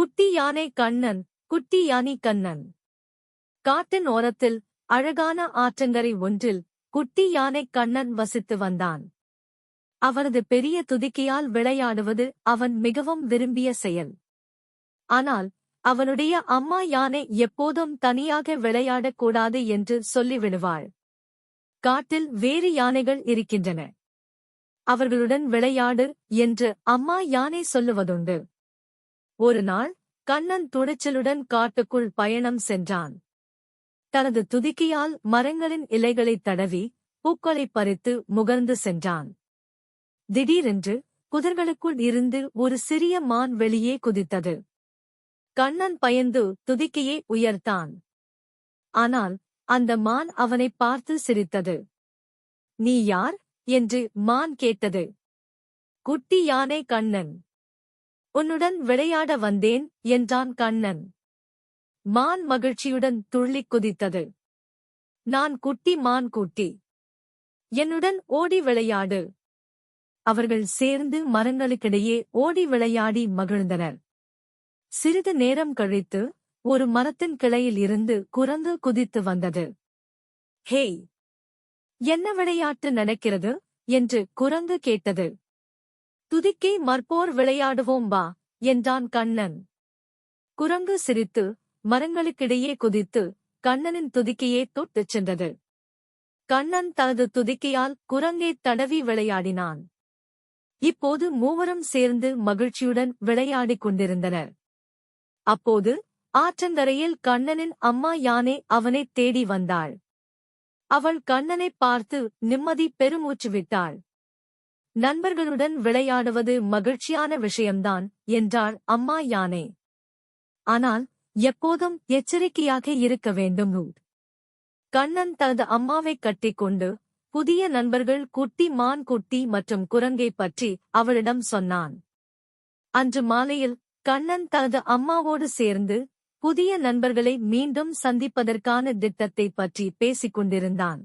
குட்டி யானை கண்ணன் குட்டி யானி கண்ணன். காட்டின் ஓரத்தில் அழகான ஆற்றங்கரை ஒன்றில் குட்டி யானை கண்ணன் வசித்து வந்தான். அவரது பெரிய துதிக்கையால் விளையாடுவது அவன் மிகவும் விரும்பிய செயல். ஆனால் அவனுடைய அம்மா யானை எப்போதும் தனியாக விளையாடக்கூடாது என்று சொல்லிவிடுவாள். காட்டில் வேறு யானைகள் இருக்கின்றன. அவர்களுடன் விளையாடு என்று அம்மா யானை சொல்லுவதுண்டு. ஒரு நாள் கண்ணன் துடைச்சலுடன் காட்டுக்குள் பயணம் சென்றான். தனது துதிக்கியால் மரங்களின் இலைகளைத் தடவி பூக்களைப் பறித்து முகர்ந்து சென்றான். திடீரென்று குதிர்களுக்குள் இருந்து ஒரு சிறிய மான் வெளியே குதித்தது. கண்ணன் பயந்து துதிக்கியை உயர்த்தான். ஆனால் அந்த மான் அவனைப் பார்த்து சிரித்தது. நீ யார்? என்று மான் கேட்டது. குட்டி யானை கண்ணன். உன்னுடன் விளையாட வந்தேன் என்றான் கண்ணன். மான் மகிழ்ச்சியுடன் துள்ளிக் குதித்தது. நான் குட்டி மான் குட்டி. என்னுடன் ஓடி விளையாடு. அவர்கள் சேர்ந்து மரங்களுக்கிடையே ஓடி விளையாடி மகிழ்ந்தனர். சிறிது நேரம் கழித்து ஒரு மரத்தின் கிளையில் இருந்து குரங்கு குதித்து வந்தது. ஹேய்! என்ன விளையாட்டு நடக்கிறது? என்று குரங்கு கேட்டது. துதிக்கை மற்போர் விளையாடுவோம் வா என்றான் கண்ணன். குரங்கு சிரித்து மரங்களுக்கிடையே குதித்து கண்ணனின் துதிக்கையே தொட்டுச் சென்றது. கண்ணன் தனது துதிக்கையால் குரங்கை தடவி விளையாடினான். இப்போது மூவரும் சேர்ந்து மகிழ்ச்சியுடன் விளையாடிக் கொண்டிருந்தனர். அப்போது ஆற்றங்கரையில் கண்ணனின் அம்மா யானை அவனைத் தேடி வந்தாள். அவள் கண்ணனைப் பார்த்து நிம்மதி பெருமூச்சு விட்டாள். நண்பர்களுடன் விளையாடுவது மகிழ்ச்சியான விஷயம்தான் என்றாள் அம்மா யானை. ஆனால் எப்போதும் எச்சரிக்கையாக இருக்க வேண்டும் நூட் கண்ணன் தனது அம்மாவைக் கட்டிக்கொண்டு புதிய நண்பர்கள் குட்டி மான் குட்டி மற்றும் குரங்கை பற்றி அவளிடம் சொன்னான். அன்று மாலையில் கண்ணன் தனது அம்மாவோடு சேர்ந்து புதிய நண்பர்களை மீண்டும் சந்திப்பதற்கான திட்டத்தை பற்றி பேசிக் கொண்டிருந்தான்